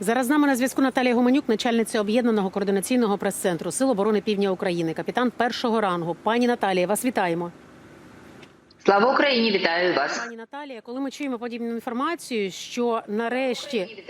Зараз з нами на зв'язку Наталія Гуменюк, начальниця об'єднаного координаційного прес-центру Сил оборони Півдня України, капітан першого рангу. Пані Наталія, вас вітаємо. Слава Україні! Вітаю вас. Пані Наталія, коли ми чуємо подібну інформацію, що нарешті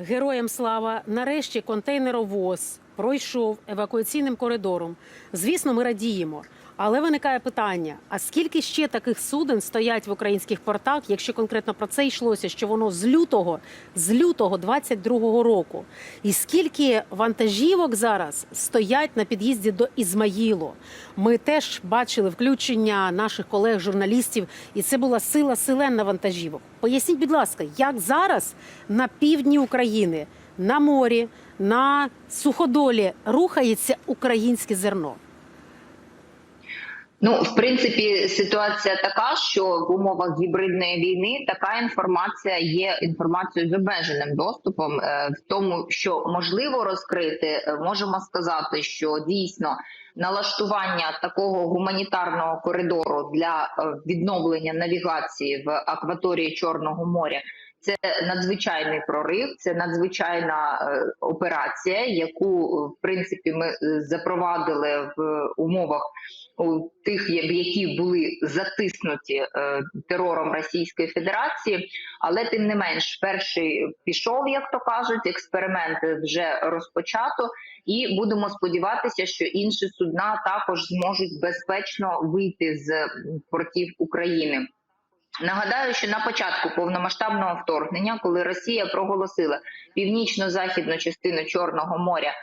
героям слава, нарешті контейнеровоз пройшов евакуаційним коридором. Звісно, ми радіємо. Але виникає питання: а скільки ще таких суден стоять в українських портах, якщо конкретно про це йшлося, що воно з лютого, з лютого 22-го року, і скільки вантажівок зараз стоять на під'їзді до Ізмаїлу? Ми теж бачили включення наших колег-журналістів, і це була сила селена вантажівок. Поясніть, будь ласка, як зараз на півдні України, на морі, на суходолі рухається українське зерно? Ну, в принципі, ситуація така, що в умовах гібридної війни така інформація є інформацією з обмеженим доступом. Е, В тому, що можливо розкрити, е, можемо сказати, що дійсно налаштування такого гуманітарного коридору для е, відновлення навігації в акваторії Чорного моря. Це надзвичайний прорив, це надзвичайна е, операція, яку в принципі ми е, запровадили в умовах у тих, які були затиснуті е, терором Російської Федерації. Але тим не менш, перший пішов, як то кажуть, експеримент вже розпочато, і будемо сподіватися, що інші судна також зможуть безпечно вийти з портів України. Нагадаю, що на початку повномасштабного вторгнення, коли Росія проголосила північно-західну частину Чорного моря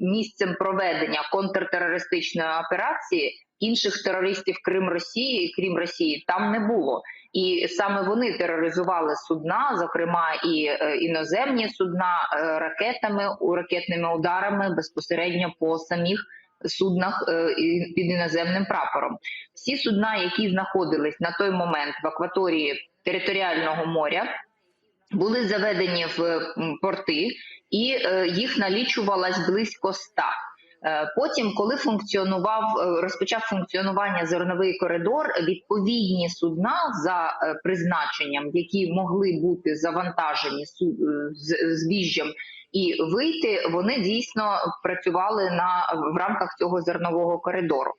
місцем проведення контртерористичної операції, інших терористів крім Росії, крім Росії, там не було. І саме вони тероризували судна, зокрема і е, іноземні судна е, ракетами, ракетними ударами безпосередньо по самих суднах е, під іноземним прапором. Всі судна, які знаходились на той момент в акваторії територіального моря, були заведені в порти, і е, їх налічувалось близько ста. Е, Потім, коли функціонував, розпочав функціонування зерновий коридор, відповідні судна за призначенням, які могли бути завантажені збіжжям і вийти, вони дійсно працювали на в рамках цього зернового коридору.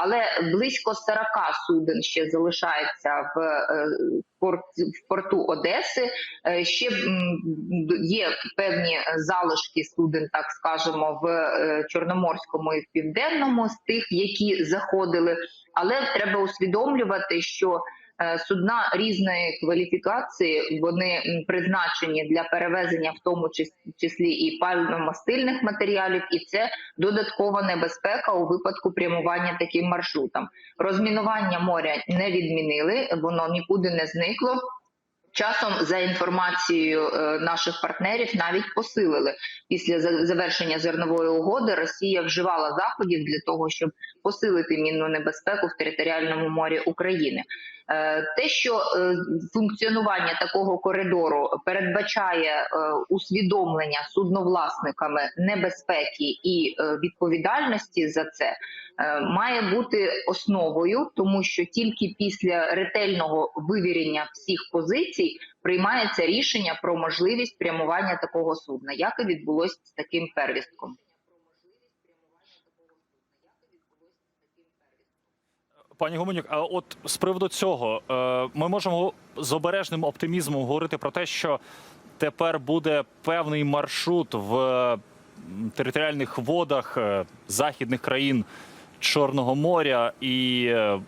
Але близько 40 суден ще залишається в е, в порту Одеси. Е, Ще є певні залишки суден, так скажемо, в е, Чорноморському і в Південному з тих, які заходили. Але треба усвідомлювати, що судна різної кваліфікації вони призначені для перевезення, в тому числі і пально-мастильних матеріалів, і це додаткова небезпека у випадку прямування таким маршрутом. Розмінування моря не відмінили, воно нікуди не зникло. Часом, за інформацією е, наших партнерів, навіть посилили після завершення зернової угоди. Росія вживала заходів для того, щоб посилити мінну небезпеку в територіальному морі України. Е, Те, що е, функціонування такого коридору передбачає е, усвідомлення судновласниками небезпеки і відповідальності за це, має бути основою, тому що тільки після ретельного вивірення всіх позицій приймається рішення про можливість прямування такого судна, як і відбулось з таким первістком. Пані Гуменюк, а от з приводу цього е, ми можемо з обережним оптимізмом говорити про те, що тепер буде певний маршрут в територіальних водах е, західних країн Чорного моря, і е,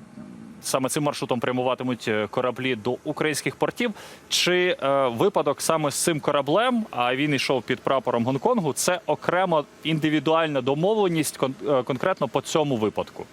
саме цим маршрутом прямуватимуть кораблі до українських портів. Чи випадок саме з цим кораблем, а він йшов під прапором Гонконгу, це окрема індивідуальна домовленість кон- конкретно по цьому випадку?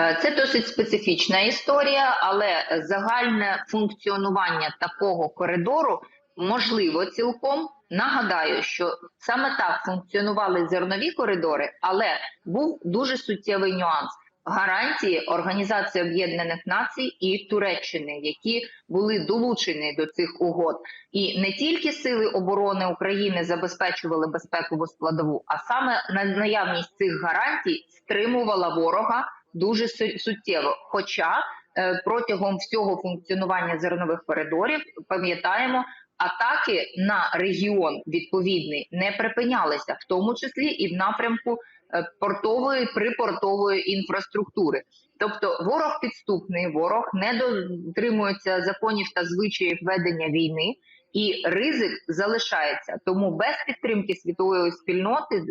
Е, Це досить специфічна історія, але загальне функціонування такого коридору можливо цілком. Нагадаю, що саме так функціонували зернові коридори, але був дуже суттєвий нюанс. Гарантії Організації Об'єднаних Націй і Туреччини, які були долучені до цих угод, і не тільки сили оборони України забезпечували безпекову складову, а саме на- наявність цих гарантій стримувала ворога дуже су- суттєво. Хоча е, протягом всього функціонування зернових коридорів пам'ятаємо, атаки на регіон відповідний не припинялися, в тому числі і в напрямку е, портової припортової інфраструктури. Тобто ворог підступний, ворог не дотримується законів та звичаїв ведення війни, і ризик залишається. Тому без підтримки світової спільноти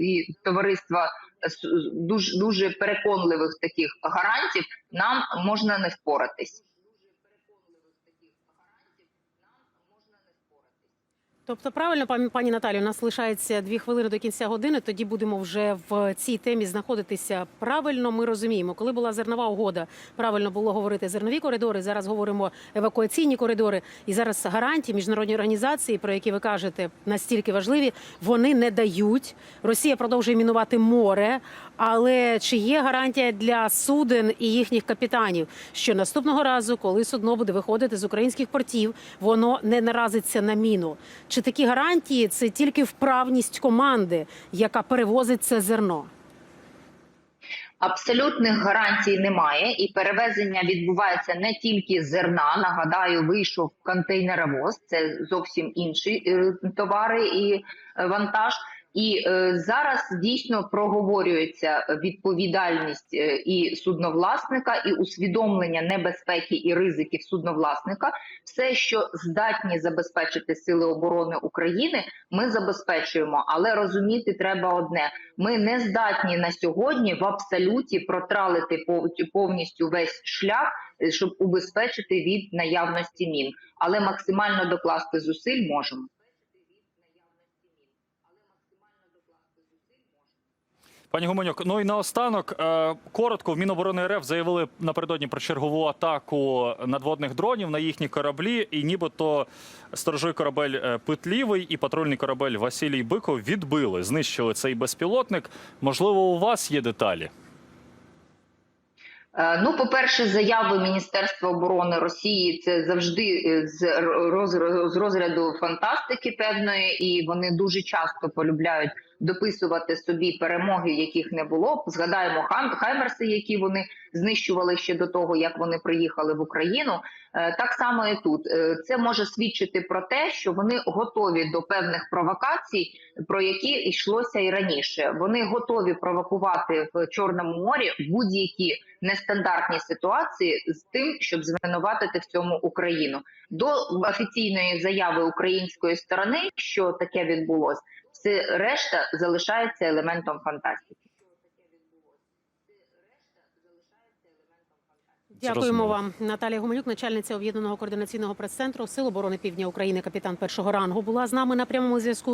і товариства дуже дуже переконливих таких гарантів нам можна не впоратись. Тобто, правильно, пані Наталі, у нас лишається дві хвилини до кінця години. Тоді будемо вже в цій темі знаходитися правильно. Ми розуміємо, коли була зернова угода, правильно було говорити зернові коридори. Зараз говоримо евакуаційні коридори. І зараз гарантії міжнародні організації, про які ви кажете, настільки важливі, вони не дають. Росія продовжує мінувати море. Але чи є гарантія для суден і їхніх капітанів, що наступного разу, коли судно буде виходити з українських портів, воно не наразиться на міну? Чи такі гарантії це тільки вправність команди, яка перевозить це зерно? Абсолютних гарантій немає, і перевезення відбувається не тільки зерна. Нагадаю, вийшов контейнеровоз, це зовсім інші е, товари і е, вантаж. І е, зараз дійсно проговорюється відповідальність е, і судновласника, і усвідомлення небезпеки і ризиків судновласника. Все, що здатні забезпечити сили оборони України, ми забезпечуємо. Але розуміти треба одне: ми не здатні на сьогодні в абсолюті протралити пов- повністю весь шлях, е, щоб убезпечити від наявності мін, але максимально докласти зусиль можемо. Пані Гуменюк, ну і наостанок е, коротко в Міноборони РФ заявили напередодні про чергову атаку надводних дронів на їхні кораблі, і нібито сторожовий корабель е, Петлівий і патрульний корабель Василій Биков відбили, знищили цей безпілотник. Можливо, у вас є деталі? Е, Ну, по-перше, заяви Міністерства оборони Росії це завжди е, з роз- з розряду фантастики певної, і вони дуже часто полюбляють дописувати собі перемоги, яких не було. Згадаємо хаймерси, які вони знищували ще до того, як вони приїхали в Україну. Е, Так само і тут Е, це може свідчити про те, що вони готові до певних провокацій, про які йшлося і раніше. Вони готові провокувати в Чорному морі будь-які нестандартні ситуації з тим, щоб звинуватити в цьому Україну. До офіційної заяви української сторони, що таке відбулось, все решта залишається елементом фантастики. Дякуємо вам, Наталія Гуменюк, начальниця об'єднаного координаційного прес-центру Сил оборони Півдня України, капітан першого рангу, була з нами на прямому зв'язку.